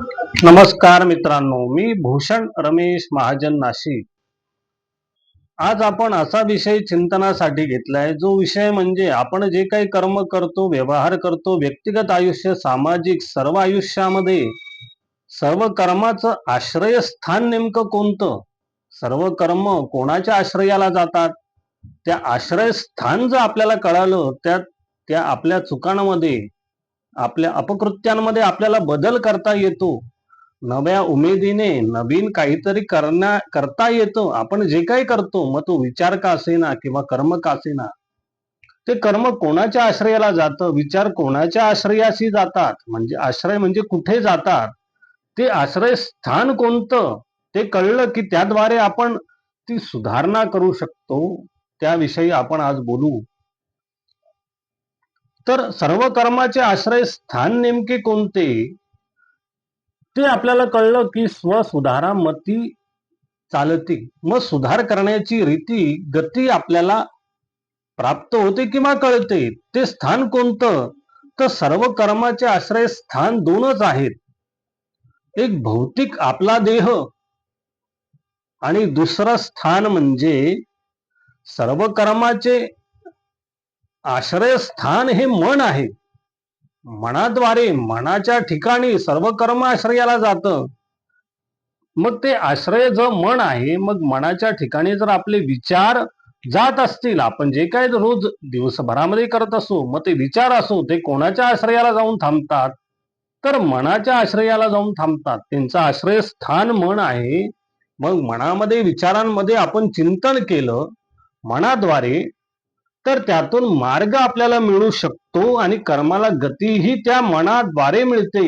नमस्कार मित्रांनो मी भूषण रमेश महाजन नाशिक. आज आपण असा विषय चिंतनासाठी घेतलाय जो विषय म्हणजे आपण जे काही कर्म करतो व्यवहार करतो व्यक्तिगत आयुष्य सामाजिक सर्व आयुष्यामध्ये सर्व कर्माचं आश्रयस्थान नेमकं कोणतं? सर्व कर्म कोणाच्या आश्रयाला जातात? त्या आश्रयस्थान जर आपल्याला कळालं त्या त्या आपल्या चुकांमध्ये आपल्या अपकृत्यांमध्ये आपल्याला बदल करता येतो. नव्या उमेदीने नवीन काहीतरी करण्या करता येतो. आपण जे काही करतो मग तो विचार का असेना किंवा कर्म का असेना? ते कर्म कोणाच्या आश्रयाला जातं? विचार कोणाच्या आश्रयाशी जातात? म्हणजे आश्रय म्हणजे कुठे जातात? ते आश्रय स्थान कोणतं? ते कळलं की त्याद्वारे आपण ती सुधारणा करू शकतो. त्याविषयी आपण आज बोलू. तर सर्व कर्माचे आश्रय स्थान नेमके कोणते? ते आपल्याला कळलं की स्वसुधारा मती चालती. मग सुधार करण्याची रीती गती आपल्याला प्राप्त होते किंवा कळते? ते स्थान कोणतं? तर सर्व कर्माचे आश्रय स्थान दोनच आहेत. एक भौतिक आपला देह आणि दुसरं स्थान म्हणजे सर्व कर्माचे आश्रयस्थान हे मन आहे. मनाद्वारे मनाच्या ठिकाणी सर्व कर्म आश्रयाला जातं. मग ते आश्रय जो मन आहे मग मनाच्या ठिकाणी जर आपले विचार जात असतील आपण जे काय रोज दिवसभरामध्ये करत असू मग ते विचार असो ते कोणाच्या आश्रयाला जाऊन थांबतात? तर मनाच्या आश्रयाला जाऊन थांबतात. त्यांचं आश्रयस्थान मन आहे. मग मनामध्ये विचारांमध्ये आपण चिंतन केलं मनाद्वारे तर त्यातून मार्ग आपल्याला मिळू शकतो आणि कर्माला गतीही त्या मनाद्वारे मिळते.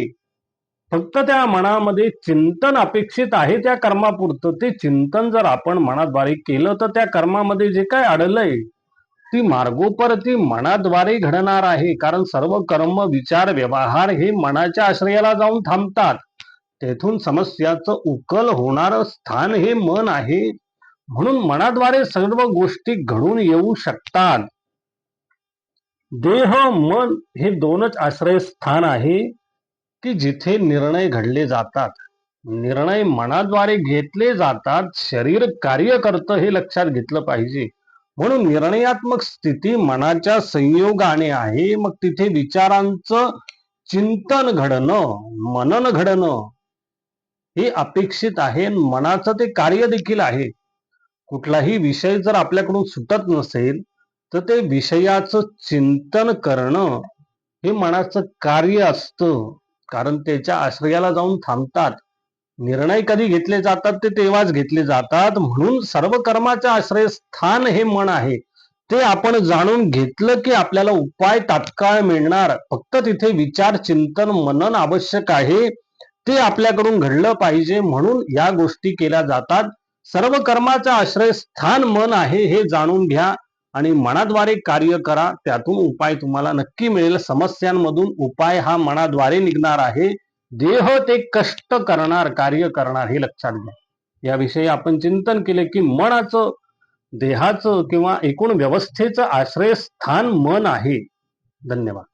फक्त त्या मनामध्ये चिंतन अपेक्षित आहे त्या कर्मापुरतं. ते चिंतन जर आपण मनाद्वारे केलं तर त्या कर्मामध्ये जे काय अडलंय ती मार्गोपर ती मनाद्वारे घडणार आहे. कारण सर्व कर्म विचार व्यवहार हे मनाच्या आश्रयाला जाऊन थांबतात. तेथून समस्याचं उकल होणार स्थान हे मन आहे. म्हणून मनाद्वारे सर्व गोष्टी घडून येऊ शकतात. देह मन हे दोनच आश्रयस्थान आहे की जिथे निर्णय घडले जातात. निर्णय मनाद्वारे घेतले जातात शरीर कार्य करतं हे लक्षात घेतलं पाहिजे. म्हणून निर्णयात्मक स्थिती मनाच्या संयोगाने आहे. मग तिथे विचारांचं चिंतन घडणं मनन घडणं हे अपेक्षित आहे. मनाचं ते कार्य देखील आहे. कुठलाही विषय जर आपल्याकडून सुटत नसेल तर ते विषयाचं चिंतन करणं हे मनाचं कार्य असतं. कारण त्याच्या आश्रयाला जाऊन थांबतात. निर्णय कधी घेतले जातात ते तेव्हाच घेतले जातात. म्हणून सर्व कर्माचे आश्रयस्थान हे मन आहे. ते आपण जाणून घेतलं की आपल्याला उपाय तात्काळ मिळणार. फक्त तिथे विचार चिंतन मनन आवश्यक आहे. ते आपल्याकडून घडलं पाहिजे. म्हणून या गोष्टी केल्या जातात. सर्व कर्माचं आश्रयस्थान मन आहे हे जाणून घ्या आणि मनाद्वारे कार्य करा. त्यातून उपाय तुम्हाला नक्की मिळेल. समस्यांमधून उपाय हा मनाद्वारे निघणार आहे. देह ते कष्ट करणार कार्य करणार हे लक्षात घ्या. याविषयी आपण चिंतन केले की मनाचं देहाचं किंवा एकूण व्यवस्थेचं आश्रयस्थान मन आहे. धन्यवाद.